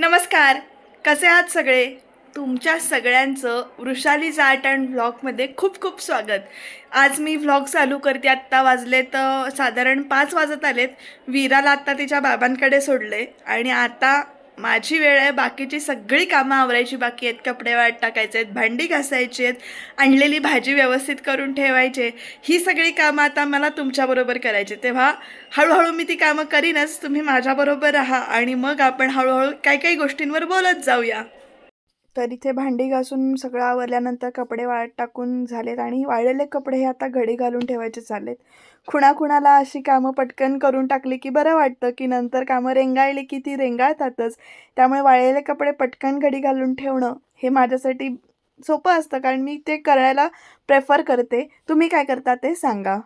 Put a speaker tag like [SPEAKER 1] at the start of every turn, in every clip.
[SPEAKER 1] नमस्कार. कसे आहात सगळे? तुमच्या सगळ्यांचं वृषाली आर्ट अँड व्लॉगमध्ये खूप खूप स्वागत. आज मी व्लॉग चालू करते. आत्ता वाजले तर साधारण पाच वाजत आलेत. वीराला आत्ता तिच्या बाबांकडे सोडले आणि आता माझी वेळ आहे बाकीची सगळी कामं आवरायची बाकी आहेत कपडे वाट टाकायचे आहेत भांडी घासायची आहेत आणलेली भाजी व्यवस्थित करून ठेवायचे. ही सगळी कामं आता मला तुमच्याबरोबर करायची तेव्हा हळूहळू मी ती कामं करीनच तुम्ही माझ्याबरोबर राहा आणि मग आपण हळूहळू काही काही गोष्टींवर बोलत जाऊया. तर इथे भांडी घासून सगळं आवरल्यानंतर कपडे वाळत टाकून झालेत आणि वाळलेले कपडे हे आता घडी घालून ठेवायचे चाललेत. खुणाखुणाला अशी कामं पटकन करून टाकली की बरं वाटतं की नंतर कामं रेंगाळली की ती रेंगाळतातच. त्यामुळे वाळलेले कपडे पटकन घडी घालून ठेवणं हे माझ्यासाठी सोपं असतं. कारण मी ते करायला प्रेफर करते. तुम्ही काय करता ते सांगा.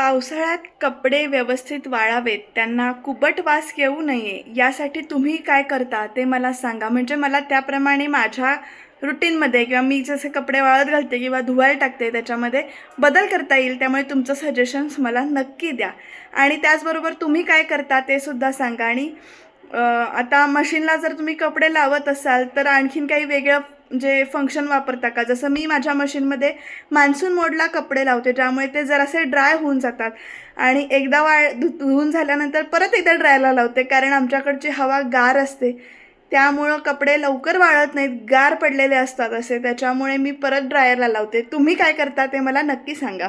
[SPEAKER 1] पावसाळ्यात कपडे व्यवस्थित वाळावेत त्यांना कुबट वास येऊ नये यासाठी तुम्ही काय करता ते मला सांगा. म्हणजे मला त्याप्रमाणे माझ्या रुटीनमध्ये किंवा मी जसे कपडे वाळत घालते किंवा धुवायला टाकते त्याच्यामध्ये बदल करता येईल त्यामुळे तुमचं सजेशन्स मला नक्की द्या. आणि त्याचबरोबर तुम्ही काय करता ते सुद्धा सांगा. आणि आता मशीनला जर तुम्ही कपडे लावत असाल तर आणखीन काही वेगळं जे फंक्शन वापरता का? जसं मी माझ्या मशीनमध्ये मान्सून मोडला कपडे लावते ज्यामुळे ते जरासे ड्राय होऊन जातात. आणि एकदा वाळ धु धुवून झाल्यानंतर परत एकदा ड्रायला लावते कारण आमच्याकडची हवा गार असते. त्यामुळं कपडे लवकर वाळत नाहीत गार पडलेले असतात असे. त्याच्यामुळे मी परत ड्रायरला लावते. तुम्ही काय करता ते मला नक्की सांगा.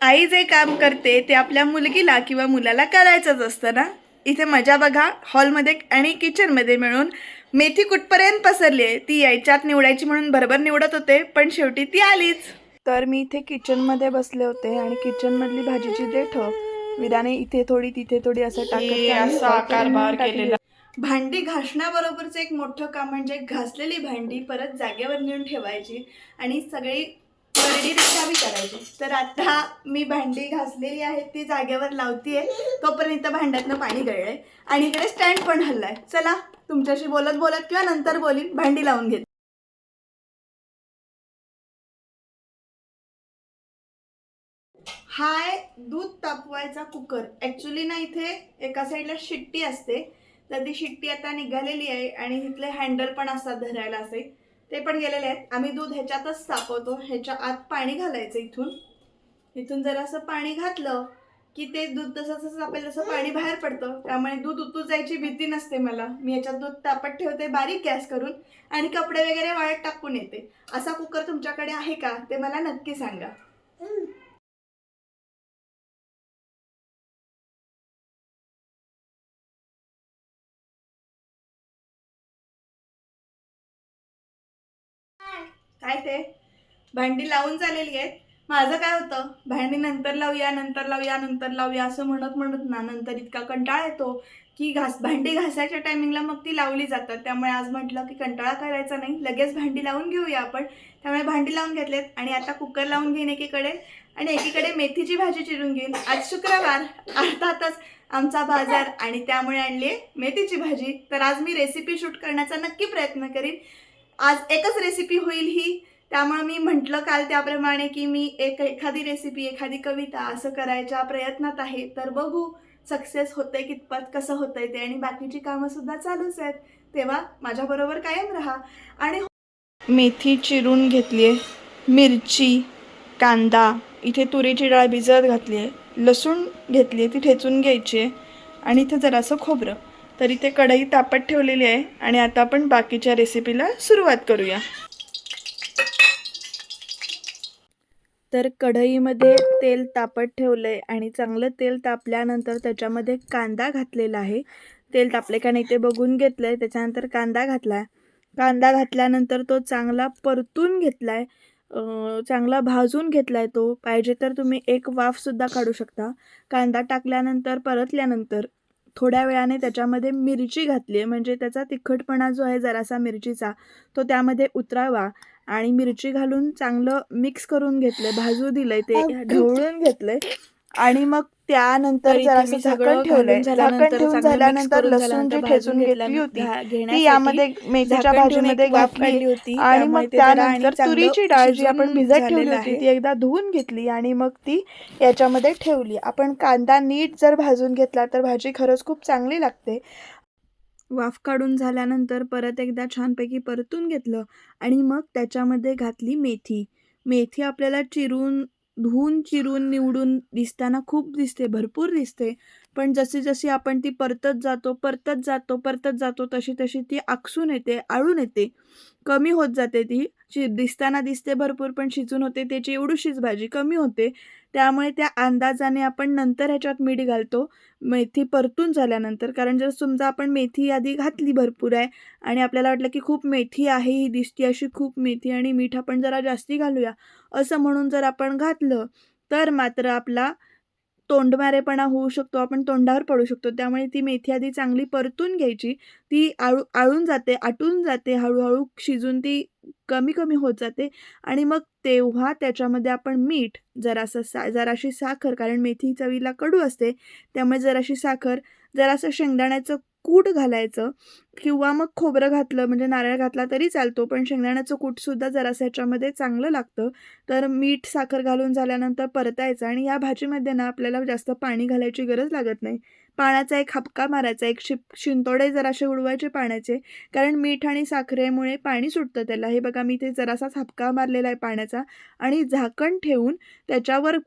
[SPEAKER 1] आई जे काम करते ते आपल्या मुलगीला किंवा मुलाला करायचंच असतं ना? इथे मजा बघा. हॉलमध्ये आणि किचनमध्ये मिळून मेथी कुठपर्यंत पसरली आहे? ती यायच्यात निवडायची म्हणून भरभर निवडत होते पण शेवटी ती आलीच. तर मी इथे किचनमध्ये बसले होते आणि किचनमधली भाजीची देठ विराने इथे थोडी तिथे थोडी असं टाकत
[SPEAKER 2] असा कारभार केलेला.
[SPEAKER 1] भांडी घासण्याबरोबरचं एक मोठं काम म्हणजे घासलेली भांडी परत जागेवर नेऊन ठेवायची आणि सगळी करडी रिकामी करायची. तर आता मी भांडी घासलेली आहे ती जागेवर लावतीये तोपर्यंत भांड्यातनं पाणी गळलंय आणि इकडे स्टँड पण हल्लाय. चला. तुमच्याशी बोलत बोलत किंवा नंतर बोलीन भांडी लावून घेत. हाय दूध तापवायचा कुकर. ॲक्च्युली ना इथे एका साईडला शिट्टी असते. तर ती शिट्टी आता निघालेली आहे आणि इथले हँडल पण असतात धरायला असे. ते पण गेलेले आहेत. आम्ही दूध ह्याच्यातच तापवतो. ह्याच्या आत पाणी घालायचं इथून. इथून जर असं पाणी घातलं की ते दूध तसं तसं आपल्याला तसं पाणी बाहेर पडतं त्यामुळे दूध उतू जायची भीती नसते मला. मी याच्यात दूध तापत ठेवते बारीक गॅस करून आणि कपडे वगैरे वाळत टाकून येते. असा कुकर तुमच्याकडे आहे का? ते मला नक्की सांगा. काय ते? भांडी लावून झालेली आहेत. माझं काय होतं? भांडी नंतर लावूया नंतर लावूया नंतर लावूया असं म्हणत म्हणत ना नंतर इतका कंटाळा येतो की घास भांडी घासायच्या टायमिंगला मग ती लावली जातात. त्यामुळे आज म्हटलं की कंटाळा करायचा नाही. लगेच भांडी लावून घेऊया आपण. त्यामुळे भांडी लावून घेतलेत आणि आता कुकर लावून घेईन एकीकडे आणि एकीकडे मेथीची भाजी चिरून घेईन. आज शुक्रवार अर्थातच आमचा बाजार आणि त्यामुळे आणली आहे मेथीची भाजी. तर आज मी रेसिपी शूट करण्याचा नक्की प्रयत्न करीन. आज एकच रेसिपी होईल ही. त्यामुळे मी म्हटलं काल त्याप्रमाणे की मी एक एखादी रेसिपी एखादी कविता असं करायच्या प्रयत्नात आहे. तर बघू सक्सेस होतंय कितपत कसं होतंय ते. आणि बाकीची कामं सुद्धा चालूच आहेत. तेव्हा माझ्याबरोबर कायम राहा. आणि हो- मेथी चिरून घेतली आहे मिरची कांदा इथे तुरीची डाळ भिजत घातली आहे लसूण घेतली आहे ती ठेचून घ्यायची आहे. आणि इथे जरासं खोबरं. तर इथे कढई तापत ठेवलेली आहे. आणि आता आपण बाकीच्या रेसिपीला सुरुवात करूया. तर कढईमध्ये तेल तापत ठेवलं आहे आणि चांगलं तेल तापल्यानंतर त्याच्यामध्ये कांदा घातलेला आहे. तेल तापले का नाही ते बघून घेतलं आहे त्याच्यानंतर कांदा घातला आहे कांदा घातल्यानंतर तो चांगला परतून घेतला आहे चांगला भाजून घेतला आहे तो. पाहिजे तर तुम्ही एक वाफसुद्धा काढू शकता. कांदा टाकल्यानंतर परतल्यानंतर थोड्या वेळाने त्याच्यामध्ये मिरची घातली आहे म्हणजे त्याचा तिखटपणा जो आहे जरासा मिरचीचा तो त्यामध्ये उतरावा. आणि मिरची घालून चांगलं मिक्स करून घेतलंय. भाजू दिलंय ते ढवळून घेतलंय. आणि मग त्यानंतर जरासं झाकण ठेवलंय. झाकण ठेवून झाल्यानंतर लसूण जी ठेचून घेतली होती ती यामध्ये मेथीच्या भाजीमध्ये घातली
[SPEAKER 2] होती
[SPEAKER 1] आणि मग त्यानंतर तुरीची डाळ जी आपण भिजत ठेवली होती. ती एकदा धुवून घेतली आणि मग ती याच्यामध्ये ठेवली. आपण कांदा नीट जर भाजून घेतला तर भाजी खरंच खूप चांगली लागते. वाफ काढून झाल्यानंतर परत एकदा छानपैकी परतून घेतलं आणि मग त्याच्यामध्ये घातली मेथी. मेथी आपल्याला चिरून धुवून चिरून निवडून दिसताना खूप दिसते भरपूर दिसते. पण जशी जशी आपण ती परतत जातो परतत जातो परतत जातो तशी तशी ती आकसून येते आळून येते. कमी होत जाते ती. शि दिसताना दिसते भरपूर पण शिजून होते त्याची एवढीशीच भाजी कमी होते. त्यामुळे त्या अंदाजाने आपण नंतर ह्याच्यात मीठ घालतो. मेथी परतून झाल्यानंतर कारण जर समजा आपण मेथी आधी घातली भरपूर आहे आणि आपल्याला वाटलं की खूप मेथी आहे ही दिसती अशी खूप मेथी आणि मीठ आपण जरा जास्ती घालूया असं म्हणून जर आपण घातलं तर मात्र आपला तोंडमारेपणा होऊ शकतो आपण तोंडावर पडू शकतो. त्यामुळे ती मेथी आधी चांगली परतून घ्यायची. ती आळू आळून जाते आटून जाते हळूहळू शिजून ती कमी कमी होत जाते. आणि मग तेव्हा त्याच्यामध्ये आपण मीठ जरासं सा जराशी साखर कारण मेथी चवीला कडू असते. त्यामुळे जराशी साखर जरासं शेंगदाण्याचं कूट घालायचं किंवा मग खोबरं घातलं म्हणजे नारळ घातला तरी चालतो पण शेंगदाण्याचं कूटसुद्धा जरासं ह्याच्यामध्ये चांगलं लागतं. तर मीठ साखर घालून झाल्यानंतर परतायचं आणि या भाजीमध्ये ना आपल्याला जास्त पाणी घालायची गरज लागत नाही. पाण्याचा एक हपका मारायचा एक शिप शिंतोडे जरासे उडवायचे पाण्याचे कारण मीठ आणि साखरेमुळे पाणी सुटतं त्याला. हे बघा मी ते जरासाच हपका मारलेला आहे पाण्याचा आणि झाकण ठेवून त्याच्यावर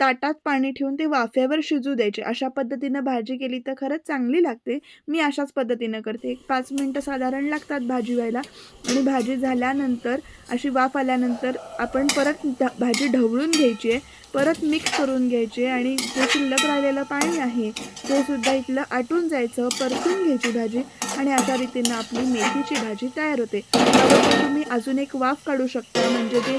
[SPEAKER 1] ताटात पाणी ठेवून ते वाफेवर शिजू द्यायचे. अशा पद्धतीनं भाजी केली तर खरंच चांगली लागते. मी अशाच पद्धतीनं करते. एक पाच मिनटं साधारण लागतात भाजी व्हायला. आणि भाजी झाल्यानंतर अशी वाफ आल्यानंतर आपण परत ढ भाजी ढवळून घ्यायची आहे. परत मिक्स करून घ्यायचे आणि जे शिल्लक राहिलेलं पाणी आहे ते सुद्धा इथलं आटून जायचं परतून घ्यायची भाजी. आणि अशा रीतीनं आपली मेथीची भाजी तयार होते. तुम्ही अजून एक वाफ काढू शकता. म्हणजे जे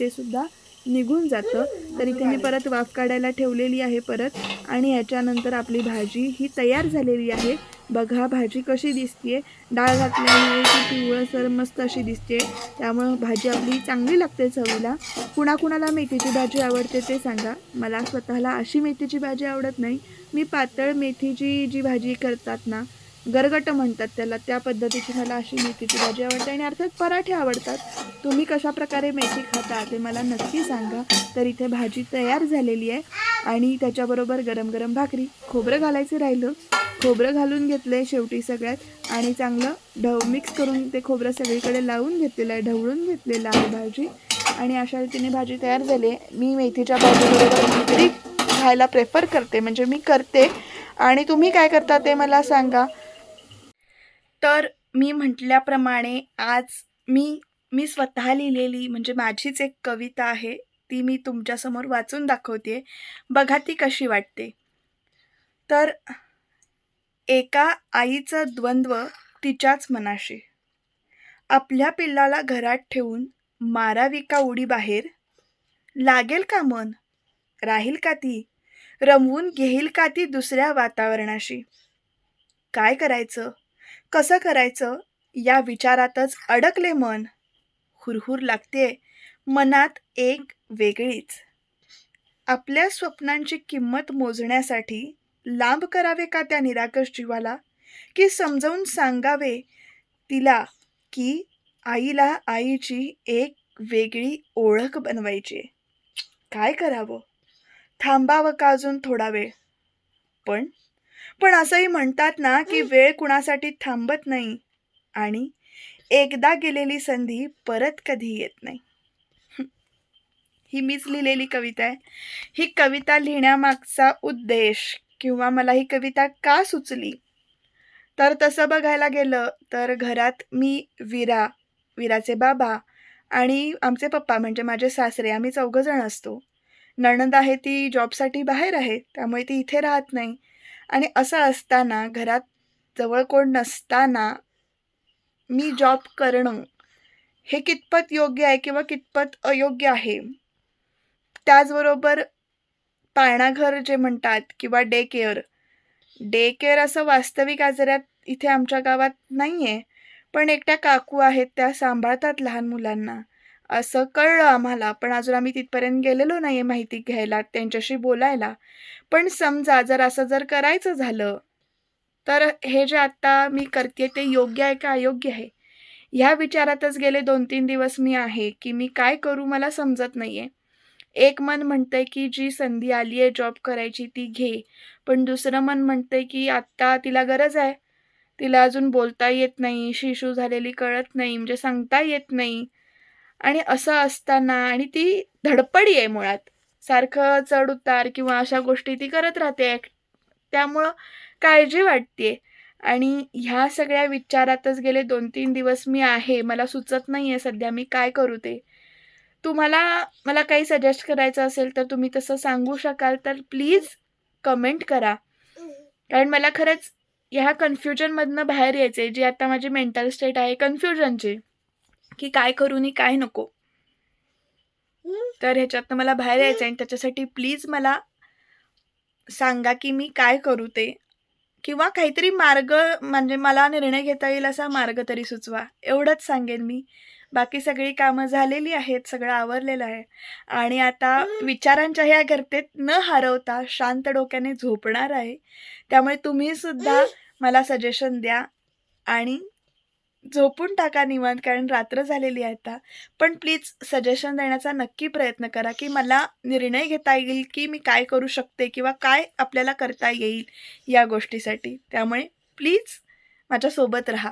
[SPEAKER 1] ते सुद्धा निघून जातं. तर इथे मी परत वाफ काढायला ठेवलेली आहे परत. आणि याच्यानंतर आपली भाजी ही तयार झालेली आहे. बघा भाजी कशी दिसते डाळ घातल्यामुळे ती पिवळसर मस्त अशी दिसते त्यामुळं भाजी आपली चांगली लागते चवीला. कुणाकुणाला मेथीची भाजी आवडते ते सांगा. मला स्वतःला अशी मेथीची भाजी आवडत नाही. मी पातळ मेथीची जी भाजी करतात ना गरगट म्हणतात त्याला. त्या पद्धतीची मला अशी मेथीची भाजी आवडते आणि अर्थात पराठे आवडतात. तुम्ही कशा प्रकारे मेथी खाता ते मला नक्की सांगा. तर इथे भाजी तयार झालेली आहे आणि त्याच्याबरोबर गरम गरम भाकरी खोबरं घालायचं राहिलं. खोबरं घालून घेतलं आहे शेवटी सगळ्यात आणि चांगलं ढव मिक्स करून ते खोबरं सगळीकडे लावून घेतलेलं आहे ढवळून घेतलेलं आहे भाजी. आणि अशा रीतीने भाजी तयार झाली आहे. मी मेथीच्या भाजीबरोबर भाकरी खायला प्रेफर करते म्हणजे मी करते. आणि तुम्ही काय करता ते मला सांगा. तर मी म्हटल्याप्रमाणे आज मी मी स्वतः लिहिलेली म्हणजे माझीच एक कविता आहे ती मी तुमच्यासमोर वाचून दाखवते बघा ती कशी वाटते. तर एका आईचं द्वंद्व तिच्याच मनाशी. आपल्या पिल्लाला घरात ठेवून मारावी का उडी बाहेर? लागेल का मन? राहील का ती? रमवून घेईल का ती दुसऱ्या वातावरणाशी? काय करायचं? कसं करायचं? या विचारातच अडकले मन. हुरहुर लागते मनात एक वेगळीच. आपल्या स्वप्नांची किंमत मोजण्यासाठी लांब करावे का त्या निराकस जीवाला? की समजावून सांगावे तिला की आईला आईची एक वेगळी ओळख बनवायची काय करावं? थांबावं का अजून थोडा वेळ? पण पण असंही म्हणतात ना की वेळ कुणासाठी थांबत नाही आणि एकदा गेलेली संधी परत कधी येत नाही. ही मीच लिहिलेली कविता आहे. ही कविता लिहिण्यामागचा उद्देश किंवा मला ही कविता का सुचली? तर तसं बघायला गेलं तर घरात मी विरा विराचे बाबा आणि आमचे पप्पा म्हणजे माझे सासरे आम्ही चौघंजण असतो. नणंद आहे ती जॉबसाठी बाहेर आहे त्यामुळे ती इथे राहत नाही. आणि असं असताना घरात जवळ कोण नसताना मी जॉब करणं हे कितपत योग्य आहे किंवा कितपत अयोग्य आहे? त्याचबरोबर पाळणाघर जे म्हणतात किंवा डे केअर डे केअर असं वास्तविक आजारात इथे आमच्या गावात नाही आहे पण एकट्या काकू आहेत त्या सांभाळतात लहान मुलांना. असं कळलं आम्हाला पण अजून आम्ही तिथपर्यंत गेलेलो नाही आहे माहिती घ्यायला त्यांच्याशी बोलायला. पण समजा जर असं जर करायचं झालं तर हे जे आत्ता मी करते ते योग्य आहे का अयोग्य आहे? ह्या विचारातच गेले दोन तीन दिवस मी आहे की मी काय करू मला समजत नाही आहे एक मन म्हणतंय की जी संधी आली आहे जॉब करायची ती घे पण दुसरं मन म्हणतंय की आत्ता तिला गरज आहे. तिला अजून बोलता येत नाही शिशू झालेली कळत नाही म्हणजे सांगता येत नाही. आणि असं असताना आणि ती धडपडी आहे मुळात. सारखं चढ उतार किंवा अशा गोष्टी ती करत राहते. त्यामुळं काळजी वाटते. आणि ह्या सगळ्या विचारातच गेले दोन तीन दिवस मी आहे. मला सुचत नाही आहे सध्या मी काय करू ते. तुम्हाला मला काही सजेस्ट करायचं असेल तर तुम्ही तसं सांगू शकाल तर प्लीज कमेंट करा. कारण मला खरंच ह्या कन्फ्युजनमधनं बाहेर यायचं आहे जी आता माझी मेंटल स्टेट आहे कन्फ्युजनची की काय करू आणि काय नको. तर ह्याच्यातनं मला बाहेर यायचं आहे आणि त्याच्यासाठी प्लीज मला सांगा की मी काय करू ते. किंवा काहीतरी मार्ग म्हणजे मला निर्णय घेता येईल असा मार्ग तरी सुचवा. एवढंच सांगेन मी. बाकी सगळी कामं झालेली आहेत सगळं आवरलेलं आहे. आणि आता विचारांच्या ह्या गर्तेत न हरवता शांत डोक्याने झोपणार आहे. त्यामुळे तुम्ही सुद्धा मला सजेशन द्या. आणि झोपून टाका निवांत कारण रात्र झालेली आहे आता. पण प्लीज सजेशन देण्याचा नक्की प्रयत्न करा की मला निर्णय घेता येईल की मी काय करू शकते किंवा काय आपल्याला करता येईल या गोष्टीसाठी. त्यामुळे प्लीज माझ्यासोबत राहा.